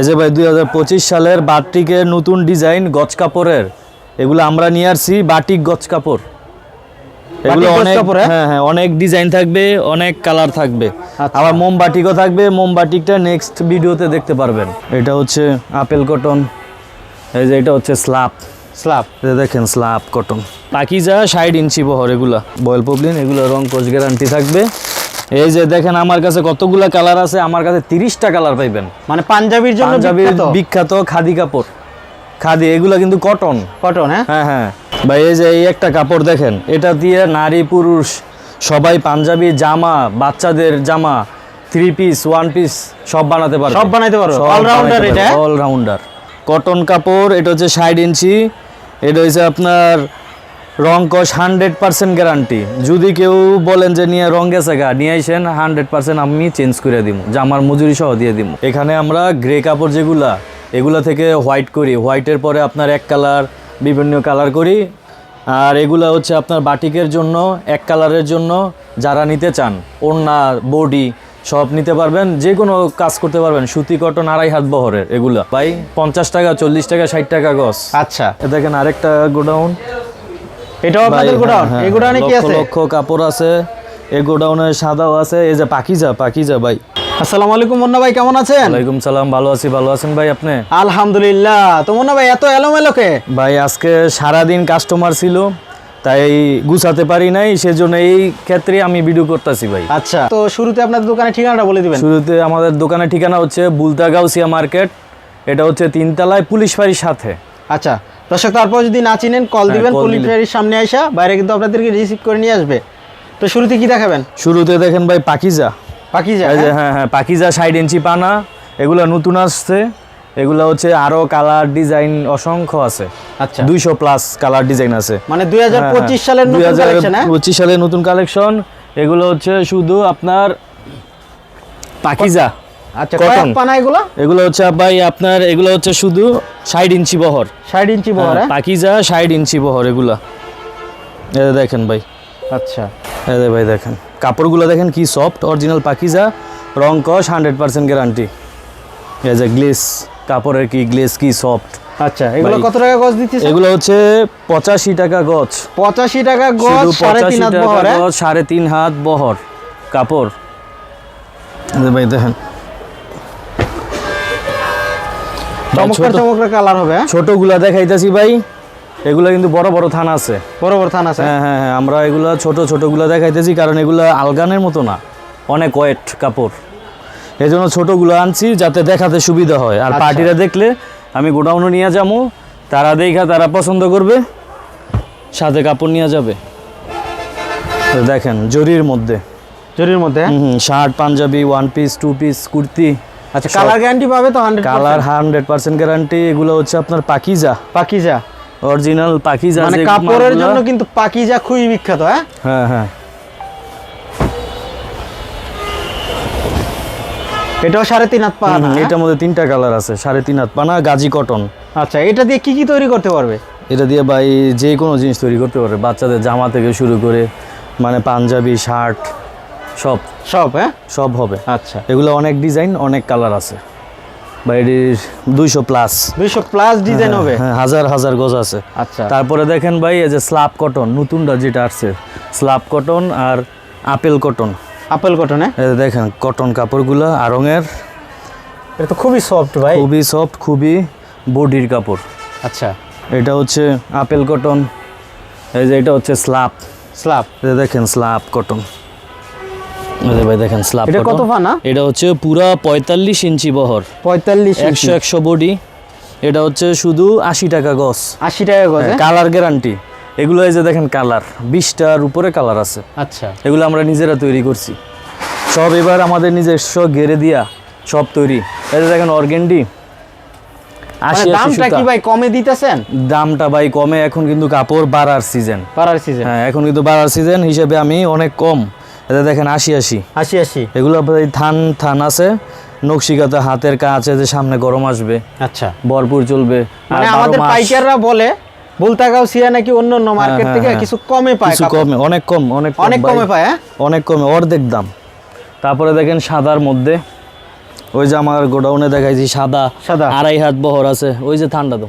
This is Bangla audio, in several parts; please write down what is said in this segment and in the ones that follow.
এই যে ভাই দুই হাজার পঁচিশ সালের বাটিকের নতুন ডিজাইন গজ কাপড়ের। এগুলো আমরা নিয়ে আসছি বাটিক গজ কাপড়। এগুলো অনেক হ্যাঁ? হ্যাঁ অনেক ডিজাইন থাকবে অনেক কালার থাকবে। আচ্ছা। আবার মোমবাটিকও থাকবে মোমবাটিকটা নেক্সট ভিডিওতে দেখতে পারবেন। এটা হচ্ছে আপেল কটন। এই যে এটা হচ্ছে স্লাব। স্ল্যাব এই দেখেন স্লাব কটন। পাকিজা ষাট ইঞ্চি বহর এগুলা। বয়েল পবলিন এগুলো রং কোচ গ্যারান্টি থাকবে। এই যে দেখেন আমার কাছে কতগুলা কালার আছে আমার কাছে তিরিশটা কালার পাইবেন। মানে পাঞ্জাবির জন্য পাঞ্জাবির বিখ্যাত? খাদি কাপড়। খাদি এগুলা কিন্তু কটন কটন হ্যাঁ? হ্যাঁ হ্যাঁ। ভাই এই যে এই একটা কাপড় দেখেন এটা দিয়ে নারী পুরুষ সবাই পাঞ্জাবি জামা বাচ্চাদের জামা থ্রি পিস ওয়ান পিস সব বানাতে পারবে। সব বানাইতে পারবে। All-rounder এটা? অলরাউন্ডার কটন কাপড় এটা হচ্ছে ষাট ইঞ্চি এটা হচ্ছে আপনার রং কস হান্ড্রেড পার্সেন্ট গ্যারান্টি। যদি কেউ বলেন যে নিয়ে রং গেছে গা নিয়ে আইসেন হান্ড্রেড পার্সেন্ট আমি চেঞ্জ করে দিব জামার মজুরি সহ দিয়ে দিব এখানে আমরা গ্রে কাপড় যেগুলা এগুলা থেকে হোয়াইট করি। হোয়াইটের পরে আপনার এক কালার বিভিন্ন কালার করি। আর এগুলা হচ্ছে আপনার বাটিকের জন্য এক কালারের জন্য যারা নিতে চান ওড়না বডি সব নিতে পারবেন। যে কোনো কাজ করতে পারবেন সুতি কটন আড়াই হাত বহরের এগুলা। ভাই পঞ্চাশ টাকা চল্লিশ টাকা ষাট টাকা গছ আচ্ছা। এ দেখেন আরেকটা গোডাউন। এটাও আপনাদের গোডাউন? এই গোডাউনে কি আছে? লক্ষ কাপড় আছে এই গোডাউনে সাদাও আছে এই যে পাকিজা পাকিজা ভাই। আসসালামু আলাইকুম মুন্না ভাই কেমন আছেন? ওয়ালাইকুম সালাম ভালো আছি ভালো আছেন ভাই আপনি? আলহামদুলিল্লাহ। তো মুন্না ভাই এত এলোমেলো কে? ভাই আজকে সারাদিন কাস্টমার ছিল তাই গুছাতে পারি নাই সেজন্য এই ক্ষেত্রে আমি ভিডিও করতেছি ভাই। আচ্ছা তো শুরুতে আপনাদের দোকানের ঠিকানাটা বলে দিবেন। শুরুতে আমাদের দোকানের ঠিকানা হচ্ছে বুলতা গাউসিয়া মার্কেট এটা হচ্ছে তিনতলায় পুলিশ বাড়ির সাথে। আচ্ছা দর্শক তারপর যদি না চিনেন কল দিবেন হ্যাঁ, দিলে। গাড়ির সামনে আইসা বাইরে কিন্তু আপনাদেরকে রিসিভ করে নিয়ে আসবে। তো শুরুতে কি দেখাবেন? শুরুতে দেখেন ভাই পাকিজা। বাকি যা এই যে হ্যাঁ? হ্যাঁ পাকিজা ষাট ইঞ্চি পানা এগুলো নতুন আসছে। এগুলো হচ্ছে আরও কালার ডিজাইন অসংখ্য আছে। আচ্ছা। দুইশো প্লাস কালার ডিজাইন আছে। মানে দুই হাজার পঁচিশ সালের নতুন কালেকশন হ্যাঁ? পঁচিশ সালের নতুন কালেকশন এগুলো হচ্ছে শুধু আপনার পাকিজা। আচ্ছা cotton। পানা এগুলো? এগুলো হচ্ছে ভাই আপনার এগুলো হচ্ছে শুধু ষাট ইঞ্চি বহর। ইঞ্চি বহর হ্যাঁ? পাকিজা ষাট ইঞ্চি বহর এগুলা। এই দেখেন ভাই। আচ্ছা। এই ভাই দেখেন। কাপড়গুলো দেখেন কি সফট অরিজিনাল পাকিজা রং কস গ্যারান্টি এই যে গ্লেস কাপড়ের কি গ্লেস কি সফট আচ্ছা এগুলো কত টাকা গজ এগুলো হচ্ছে পঁচাশি টাকা গছ পঁচাশি টাকা গজ সাড়ে তিন হাত বহর হ্যাঁ? সাড়ে তিন হাত বহর কাপড়। ভাই দেখেন। চমৎকার ছোট- চমৎকার কালার হবে হ্যাঁ? ছোটগুলা দেখাইতেছি ভাই। এগুলা কিন্তু বড় বড় থান আছে। বড় বড় থান আছে। হ্যাঁ হ্যাঁ হ্যাঁ আমরা এগুলা ছোট ছোটগুলা দেখাইতেছি কারণ এগুলা আলগানের মতো না। অনেক ওয়েট কাপড়। এই জন্য ছোটোগুলো আনছি যাতে দেখাতে সুবিধা হয়। আর আচ্ছা। পার্টিরা দেখলে আমি গোডাউনে নিয়ে যাব তারা দেখা তারা পছন্দ করবে। সাথে কাপড় নিয়ে যাবে। দেখেন জরির মধ্যে। জরির মধ্যে? হ্যাঁ? Shirt panjabi one piece two piece kurti. আচ্ছা কালার গ্যারান্টি পাবে তো hundred colour hundred percent guarantee এগুলো হচ্ছে আপনার পাকিজা। পাকিজা। অরিজিনাল পাকিজা মানে কাপড়ের জন্য কিন্তু পাকিজা খুবই বিখ্যাত হ্যাঁ? হ্যাঁ হ্যাঁ। এটাও সাড়ে তিন হাত পা এটার মধ্যে তিনটা কালার আছে সাড়ে তিন হাত পানা গাজি কটন আচ্ছা এটা দিয়ে কি কি তৈরি করতে পারবে? এটা দিয়ে ভাই যে কোনো জিনিস তৈরি করতে পারে বাচ্চাদের জামা থেকে শুরু করে মানে পাঞ্জাবি শার্ট সব? সব হ্যাঁ? সব হবে। আচ্ছা। এগুলো অনেক ডিজাইন অনেক কালার আছে। বা এটির দুইশো প্লাস। দুইশো প্লাস ডিজাইন হবে? হ্যাঁ হাজার হাজার গজ আছে। আচ্ছা। তারপরে দেখেন ভাই এই যে স্লাব কটন নতুনটা যেটা আসছে স্লাব কটন আর আপেল কটন। আপেল কটন হ্যাঁ? দেখেন কটন কাপড়গুলো আরঙের এটা তো খুবই সফট ভাই। খুবই সফট খুবই বডির কাপড়। আচ্ছা। এটা হচ্ছে আপেল কটন। এই যে এটা হচ্ছে স্লাব যে দেখেন স্লাব কটন। ভাই দেখেন স্লাব এটা কত পানা এটা হচ্ছে পুরা পঁয়তাল্লিশ ইঞ্চি বহর। পঁয়তাল্লিশ একশো একশো বডি এটা হচ্ছে শুধু আশি টাকা গজ। আশি টাকা গজ হ্যাঁ? কালার গ্যারান্টি এগুলো এই যে দেখেন কালার বিশটার উপরে কালার আছে। আচ্ছা। এগুলো আমরা নিজেরা তৈরি করছি। সব এবার আমাদের নিজস্ব গেড়ে দিয়া সব তৈরি। এই যে দেখেন অর্গেন্ডি মানে দামটা কি ভাই কমে দিতেছেন? দামটা ভাই কমে এখন কিন্তু কাপড় বাড়ার সিজন পাড়ার সিজন হ্যাঁ এখন কিন্তু বাড়ার সিজন হিসেবে আমি অনেক কম। এটা দেখেন আশি আশি। আশি আশি। এগুলো থান থান আছে নকশিকাতে হাতের কাজ আছে যে সামনে গরম আসবে। আচ্ছা। ভরপুর চলবে। মানে আমাদের পাইকাররা বলে বুলতাগাঁও সিয়া নাকি অন্য অন্য মার্কেট হ্যাঁ, থেকে হ্যাঁ। কিছু কমে পায় কিছু কমে অনেক কম অনেক অনেক কমে পায় হ্যাঁ? অনেক কমে অর্ধেক দাম। তারপরে দেখেন সাদার মধ্যে। ওই যে আমার গোডাউনে দেখাইছি সাদা। সাদা। আড়াই হাত বহর আছে। ওই যে ঠান্ডা তো।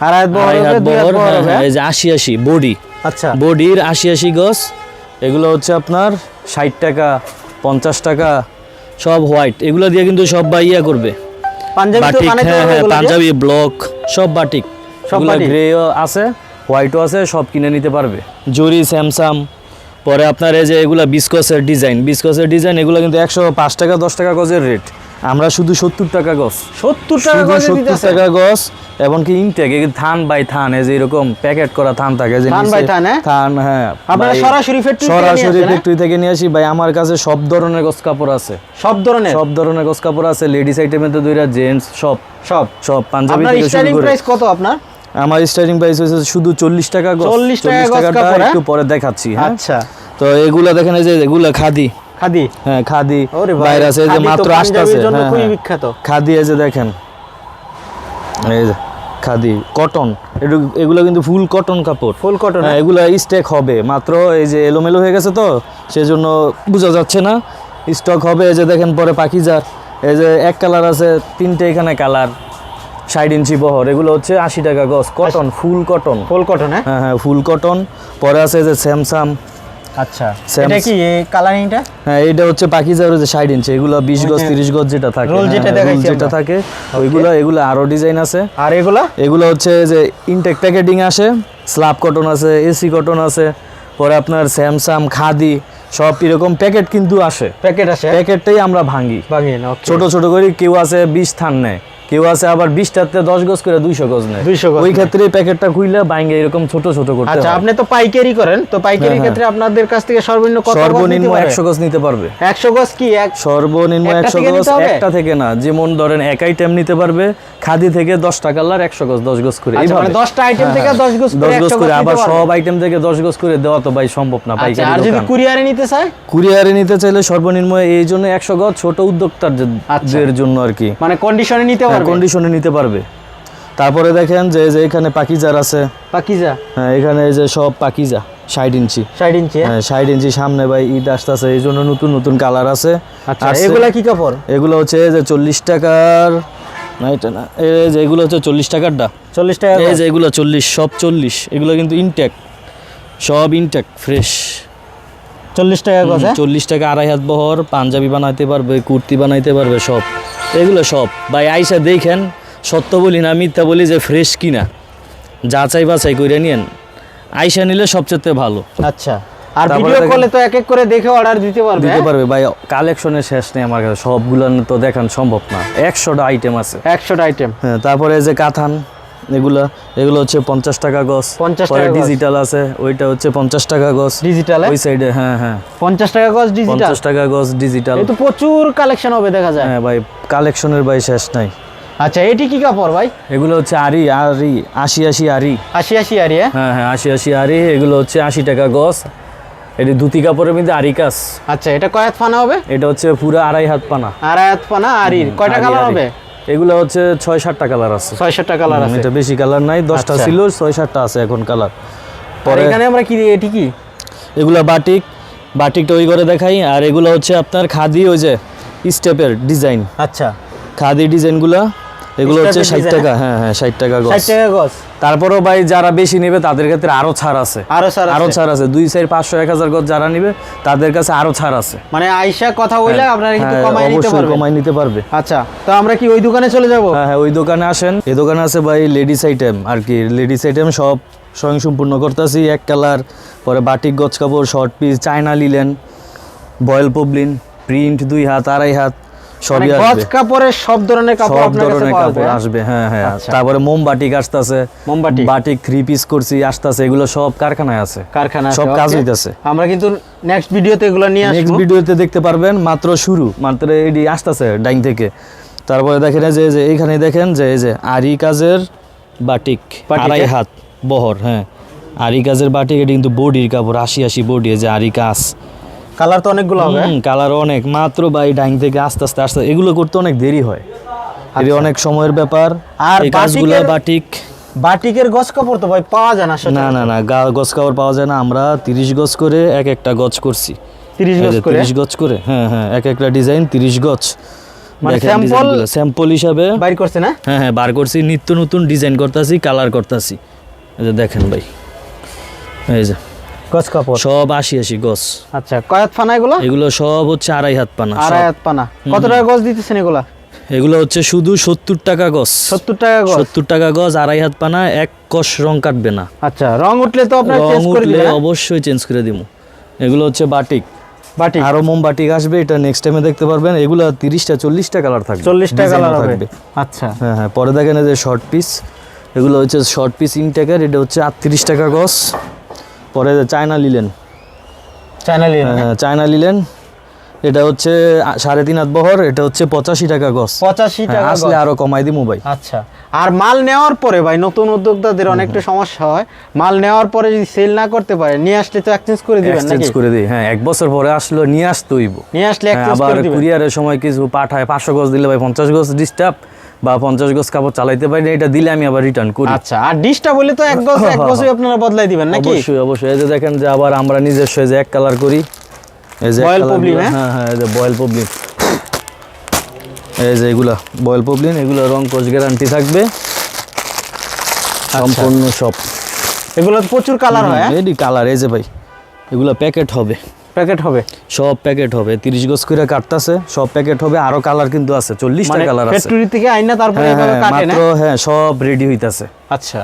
আড়াই হাত বহর হ্যাঁ, হ্যাঁ, এই যে আশি আশি বডি। আচ্ছা। বডির আশি আশি গছ এগুলো হচ্ছে আপনার ষাট টাকা পঞ্চাশ টাকা সব হোয়াইট এগুলো দিয়ে কিন্তু সব বা ইয়া করবে। পাঞ্জাবি বানাইতে হ্যাঁ হ্যাঁ পাঞ্জাবি ব্লক সব বাটিক। সব গ্রে গ্রেও আছে হোয়াইটও আছে সব কিনে নিতে পারবে। জুরি স্যামসাং পরে আপনার এই যে এগুলো বিস্কসের ডিজাইন। বিস্কসের ডিজাইন এগুলো কিন্তু একশো পাঁচ টাকা দশ টাকা গজের রেট আমরা শুধু সত্তর টাকা গজ সত্তর টাকা করে সত্তর টাকা গজ এমনকি ইনটেক থান বাই থান এই যে এরকম প্যাকেট করা থান থাকে যে থান নিচে- by থান, হ্যাঁ? থান হ্যাঁ আপনারা সরাসরি নিয়ে সরাসরি? ফ্যাক্টরি থেকে নিয়ে আসি। ভাই আমার কাছে সব ধরনের গস কাপড় আছে। সব ধরনের? সব ধরনের গস কাপড় আছে। লেডিস আইটেমে তো দুইটা জেন্টস সব। সব? সব পাঞ্জাবি থেকে শুরু করে। প্রাইস কত আপনার? আমার স্টার্টিং প্রাইস হচ্ছে শুধু চল্লিশ টাকা 40 টাকা 40 কাপড়, হ্যাঁ? একটু পরে দেখাচ্ছি হ্যাঁ? আচ্ছা। তো এগুলা দেখেন এই যে এগুলা খাদি। খাদি? হ্যাঁ খাদি। বাইরে আছে যে মাত্র আসতেছে জন্য হ্যাঁ, খুবই হ্যাঁ। বিখ্যাত। খাদি এই যে দেখেন এই যে খাদি কটন এগুলো কিন্তু ফুল কটন কাপড়। ফুল কটন হ্যাঁ এগুলো স্টেক হবে। মাত্র এই যে এলোমেলো হয়ে গেছে তো সেজন্য বোঝা যাচ্ছে না। স্টক হবে এই যে দেখেন পরে পাখিজার এই যে এক কালার আছে তিনটে এখানে কালার ষাট ইঞ্চি বহর এগুলো হচ্ছে আশি টাকা গজ। Cotton full cotton full cotton হ্যাঁ? হ্যাঁ হ্যাঁ ফুল কটন পরে আছে যে স্যামসাং আচ্ছা। এটা কি কালারিংটা হ্যাঁ এটা হচ্ছে পাখিজার যে ষাট ইঞ্চি এগুলো বিশ গজ যে তিরিশ গজ যেটা থাকে। roll হ্যাঁ, যেটা দেখাইছি যেটা থাকে ওইগুলো এগুলো আরও ডিজাইন আছে। আর এগুলা? এগুলো হচ্ছে যে ইনটেক প্যাকেটিং আসে স্ল্যাব কটন আছে এসি কটন আছে পরে আপনার স্যামসাং খাদি সব এরকম প্যাকেট কিন্তু আসে। প্যাকেট আসে। প্যাকেটটাই আমরা ভাঙি না ছোট ছোট করে কেউ আছে বিশ থান নেয়। কেউ আছে আবার বিশটাতে দশ গজ করে দুইশো গজ নেয়। 200 গজ ওই। ক্ষেত্রে প্যাকেটটা খুইলে বাইঙ্গে এরকম ছোট ছোট করতে আচ্ছা আপনি তো পাইকারি করেন তো পাইকারি হ্যাঁ, ক্ষেত্রে আপনাদের কাছ থেকে সর্বনিম্ন কত সর্বনিম্ন একশো গজ নিতে পারবে। একশো গজ কি? এক সর্বনিম্ন একশো গজ একটা থেকে না যেমন ধরেন এক আইটেম নিতে পারবে খাদি থেকে দশটা কালার একশো গজ দশ গজ করে। আচ্ছা। মানে 10টা item হ্যাঁ, থেকে হ্যাঁ। 10 গজ করে 10 গজ করে আবার সব আইটেম থেকে দশ গজ করে দেওয়া তো ভাই সম্ভব না আচ্ছা পাইকারি আর যদি কুরিয়ারে নিতে চায়? কুরিয়ারে নিতে চাইলে সর্বনিম্ন এই জন্য একশো গজ ছোট উদ্যোক্তাদের আচ্ছা। জন্য আর কি। মানে কন্ডিশনে নিতে পারবে। কন্ডিশনে নিতে পারবে। তারপরে দেখেন যে যে এখানে পাকিজার আছে। পাকিজা? হ্যাঁ এখানে এই যে সব পাকিজা ষাট ইঞ্চি। ষাট ইঞ্চি হ্যাঁ? হ্যাঁ ষাট ইঞ্চি সামনে ভাই ঈদ আসতেছে এই জন্য নতুন নতুন কালার আছে। আচ্ছা এগুলা কি কাপড়? এগুলো হচ্ছে যে চল্লিশ টাকার না এটা না এই যে এগুলো হচ্ছে চল্লিশ টাকারটা। চল্লিশ টাকা এই যে এগুলো চল্লিশ সব চল্লিশ এগুলো কিন্তু ইনটেক সব ইনটেক ফ্রেশ চল্লিশ টাকা হ্যাঁ? চল্লিশ টাকা আড়াই হাত বহর পাঞ্জাবি বানাইতে পারবে কুর্তি বানাইতে পারবে সব। এগুলো সব। ভাই আইসা দেখেন সত্য বলি না মিথ্যা বলি যে ফ্রেশ কিনা। যাচাই বাছাই করে নিয়েন। আইসা নিলে সবচেয়ে ভালো। আচ্ছা। আর ভিডিও কলে তো এক এক করে দেখে অর্ডার দিতে পারবে দিতে হ্যাঁ? পারবে। ভাই কালেকশনের শেষ নেই আমার কাছে। সবগুলো তো দেখান সম্ভব না। একশোটা আইটেম আছে। একশোটা আইটেম হ্যাঁ তারপরে এই যে কাথান এগুলা এগুলো হচ্ছে পঞ্চাশ টাকা 50 পরে টাকা ডিজিটাল আছে ওইটা হচ্ছে পঞ্চাশ টাকা গজ। ডিজিটাল ওই সাইডে হ্যাঁ হ্যাঁ। পঞ্চাশ টাকা গজ ডিজিটাল পঞ্চাশ টাকা গজ ডিজিটাল তো প্রচুর কালেকশন হবে দেখা যায়। হ্যাঁ ভাই কালেকশনের ভাই শেষ নাই। আচ্ছা এটি কি কাপড় ভাই? এগুলো হচ্ছে আরি আরি আশি আশি আরি। আশি আশি আর হ্যাঁ হ্যাঁ হ্যাঁ আশি আশি আরি এগুলো হচ্ছে আশি টাকা গজ। এটি ধুতি কাপড়ের মধ্যে আরি কাজ। আচ্ছা এটা কয়াত ফানা হবে? এটা হচ্ছে পুরো আড়াই হাত পানা আর আয়াত ফানা আরির। কয়টা কালার হবে? এগুলো হচ্ছে ছয় সাতটা কালার আছে। ছয় সাতটা কালার আছে। এটা বেশি কালার নাই দশটা আচ্ছা। ছিল ছয় সাতটা আছে এখন কালার পরে এখানে আমরা কি এটি কি? এগুলো বাটিক বাটিকটা ওই করে দেখাই আর এগুলো হচ্ছে আপনার খাদি ওই যে স্টেপের ডিজাইন আচ্ছা। খাদি ডিজাইনগুলো এগুলো হচ্ছে Step এর ষাট design, টাকা হ্যাঁ? হ্যাঁ ষাট টাকা গজ ষাট টাকা গজ তারপরেও ভাই যারা বেশি নেবে তাদের ক্ষেত্রে আরও ছাড় আছে। আরও ছাড় আরও ছাড় আছে। দুই চার পাঁচশো এক হাজার গজ যারা নিবে তাদের কাছে আরও ছাড় আছে। মানে আইসা কথা বললে আপনারা কিন্তু হ্যাঁ, কমাই নিতে অবশ্যই কমাই নিতে পারবে। আচ্ছা তো আমরা কি ওই দোকানে চলে যাব? হ্যাঁ হ্যাঁ ওই দোকানে আসেন। এই দোকানে আছে ভাই লেডিস আইটেম আর কি লেডিস আইটেম সব স্বয়ং সম্পূর্ণ করতেছি। এক কালার পরে বাটিক গজ কাপড় short piece China linen voile poplin print দুই হাত আড়াই হাত মানে সবই গজ কাপড়ের সব ধরনের কাপড় আপনার কাছে পাওয়া কাপড় আসবে হ্যাঁ হ্যাঁ। আচ্ছা। তারপরে মোমবাটিক আসতেছে। মোমবাটিক। বাটিক থ্রি পিস করছি আসতেছে এগুলো সব কারখানায় আছে। কারখানা সব কাজ হইতাছে। আমরা কিন্তু নেক্সট ভিডিওতে এগুলো নিয়ে নেক্সট ভিডিওতে দেখতে পারবেন মাত্র শুরু মাত্র এডি আসতেছে ডাইন থেকে। তারপরে দেখেন যে যে এইখানে দেখেন যে এই যে আরি কাজের বাটিক বাটিক, আড়াই হ্যাঁ? হাত বহর হ্যাঁ। আরি কাজের বাটিক এটি কিন্তু বডির কাপড় আশি আশি বডি যে আরি কাজ। কালার তো অনেকগুলো হবে। কালার অনেক। মাত্র বাই ডাইন থেকে আস্তে আস্তে আস্তে এগুলো করতে অনেক দেরি হয়। এটি অনেক সময়ের ব্যাপার। আচ্ছা। আর কাজগুলো বাটিক। বাটিকের গজ কাপড় তো ভাই পাওয়া যায় না না না না গা গজ কাপড় পাওয়া যায় না। আমরা তিরিশ গজ করে এক একটা গজ করছি। তিরিশ গজ করে? 30 গজ করে হ্যাঁ হ্যাঁ এক একটা ডিজাইন তিরিশ গজ মানে স্যাম্পল স্যাম্পল হিসাবে বাইর করছে না? হ্যাঁ হ্যাঁ বার করছি। নিত্য নতুন ডিজাইন করতেছি কালার করতেছি। এই যে দেখেন ভাই। এই যে। গছ কাপড়? সব আশি আশি গছ। আচ্ছা কয়াত ফানা এগুলো? এগুলো সব হচ্ছে আড়াই হাত পানা আড়াই হাত পানা। কত টাকা গছ দিতেছেন এগুলা? এগুলো হচ্ছে শুধু সত্তর টাকা গছ। সত্তর টাকা গছ? সত্তর টাকা গজ আড়াই হাত পানা এক কষ রং কাটবে না। আচ্ছা রং উঠলে তো আপনার রং চেঞ্জ করে উঠলে দিবেন অবশ্যই চেঞ্জ করে দিব এগুলো হচ্ছে বাটিক। বাটি আরও মোম বাটিক আসবে এটা নেক্সট টাইমে দেখতে পারবেন। এগুলো তিরিশটা চল্লিশটা কালার থাকবে। চল্লিশ টাকা কালার থাকবে। আচ্ছা। হ্যাঁ হ্যাঁ পরে দেখেন যে শর্ট পিস এগুলো হচ্ছে শর্ট পিস ইনটেকার এটা হচ্ছে আটত্রিশ টাকা গজ পরে যে চায়না লিলেন? চ্যানেল হ্যাঁ, চায়না লিলেন। এটা হচ্ছে সাড়ে তিন হাত বহর এটা হচ্ছে পঁচাশি টাকা গজ। পঁচাশি হ্যাঁ, টাকা আসলে আরও কমাই দিমু ভাই। আচ্ছা আর মাল নেওয়ার পরে ভাই নতুন উদ্যোক্তাদের অনেকটা সমস্যা হয়। মাল নেওয়ার পরে যদি সেল না করতে পারে নিয়ে আসলে তো এক্সচেঞ্জ করে দিবেন এক্সচেঞ্জ করে দিই হ্যাঁ এক বছর পরে আসলো নিয়ে আসতে হইব। নিয়ে আসলে হ্যাঁ, এক্সচেঞ্জ আবার করে দিবেন। কুরিয়ারের সময় কিছু পাঠায় পাঁচশো গজ দিলে ভাই পঞ্চাশ গজ ডিস্টার্ব বা পঞ্চাশ গজ কাপড় চালাইতে পারি না, এটা দিলে আমি আবার রিটার্ন করি। আচ্ছা আর ডিশটা বলে তো এক গজ এক গজই আপনারা বদলাই দিবেন নাকি? অবশ্যই অবশ্যই। এই যে দেখেন যে আবার আমরা নিজস্ব যে এক কালার করি। এই যে colour problem, গুলো- হ্যাঁ? হ্যাঁ হ্যাঁ এই যে বয়েল পবলিন এই যে এগুলা বয়েল পবলিন এগুলো রং কোচ গ্যারান্টি থাকবে। আচ্ছা। সম্পূর্ণ সব। এগুলো প্রচুর কালার হয় হ্যাঁ? এডি কালার এই যে ভাই এগুলো প্যাকেট হবে। প্যাকেট হবে? সব প্যাকেট হবে। তিরিশ গজ করে কাটতাছে সব প্যাকেট হবে আরও কালার কিন্তু আছে চল্লিশটা মানে কালার আছে। ফ্যাক্টরি থেকে আইনা তারপরে হ্যাঁ এভাবে কাটে না? মাত্র হ্যাঁ সব রেডি হইতাছে। আচ্ছা।